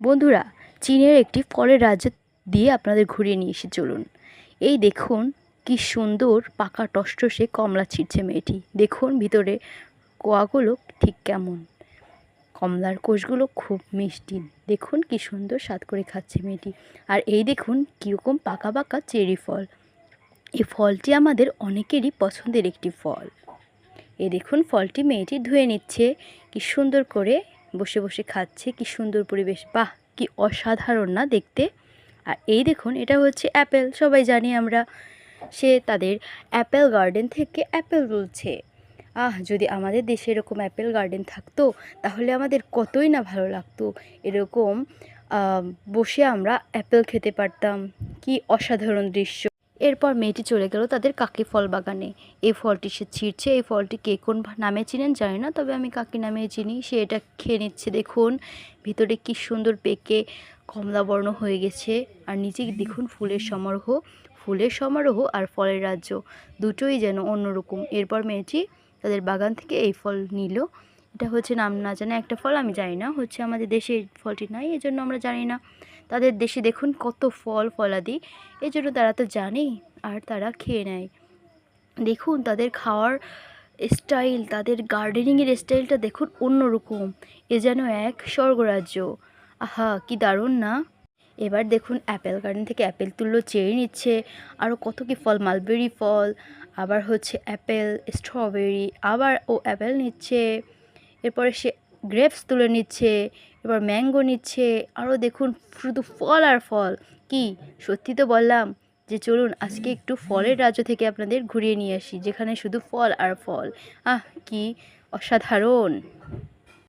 বন্ধুরা, চীনের একটি ফলের রাজ্য দিয়ে আপনাদের ঘুরিয়ে নিয়ে এসে চলুন। এই দেখুন কি সুন্দর পাকা টসটসে কমলা ছিঁড়ছে মেয়েটি। দেখুন ভিতরে কোয়াগুলো ঠিক কেমন। কমলার কোষগুলো খুব মিষ্টি। দেখুন কি সুন্দর স্বাদ করে খাচ্ছে মেয়েটি। আর এই দেখুন কীরকম পাকা পাকা চেরি ফল। এই ফলটি আমাদের অনেকেরই পছন্দের একটি ফল। এ দেখুন ফলটি মেয়েটি ধুয়ে নিচ্ছে। কি সুন্দর করে বসে বসে খাচ্ছে, কি সুন্দর পরিবেশ। বাহ, কি অসাধারণ না দেখতে। আর এই দেখুন, এটা হচ্ছে অ্যাপেল। সবাই জানি আমরা সে তাদের অ্যাপেল গার্ডেন থেকে অ্যাপেল তুলছে। আহ, যদি আমাদের দেশে এরকম অ্যাপেল গার্ডেন থাকতো, তাহলে আমাদের কতই না ভালো লাগতো। এরকম বসে আমরা অ্যাপেল খেতে পারতাম। কি অসাধারণ দৃশ্য। এরপর মেয়েটি চলে গেল তাদের কাকি ফল বাগানে। এই ফলটি সে ছিঁড়ছে, এই ফলটি কে কোন নামে চিনেন জানি না, তবে আমি কাকি নামে চিনি, সে এটা খেয়ে নিচ্ছে। দেখুন, ভিতরে কি সুন্দর পেকে কমলা বর্ণ হয়ে গেছে। আর নিচে দেখুন ফুলের সমারোহ ফুলের সমারোহ আর ফলের রাজ্য। দুটোই যেন অন্যরকম। এরপর মেয়েটি তাদের বাগান থেকে এই ফল নিল। এটা হচ্ছে নাম না জানা একটা ফল, আমি জানি না। হচ্ছে আমাদের দেশে এই ফলটি নাই, এজন্য আমরা জানি না। তাদের দেশে দেখুন কত ফল, ফলাদি এই জন্য তারা তো জানেই আর তারা খেয়ে নেয়। দেখুন তাদের খাওয়ার স্টাইল তাদের গার্ডেনিংয়ের স্টাইলটা দেখুন অন্যরকম, এ যেন এক স্বর্গরাজ্য। আহা, কি দারুণ না? এবার দেখুন অ্যাপেল গার্ডেন থেকে অ্যাপেল তুললো চেয়ে নিচ্ছে আরও কত কি ফল মালবেরি ফল, আবার হচ্ছে অ্যাপেল স্ট্রবেরি আবার ও অ্যাপেল নিচ্ছে। এরপরে সে গ্রেপস তুলে নিচ্ছে এবার ম্যাঙ্গো নিচ্ছে, আরও দেখুন শুধু ফল আর ফল। কি? সত্যি তো বললাম যে চলুন আজকে একটু ফলের রাজ্য থেকে আপনাদের ঘুরিয়ে নিয়ে আসি, যেখানে শুধু ফল আর ফল। আহ, কি অসাধারণ!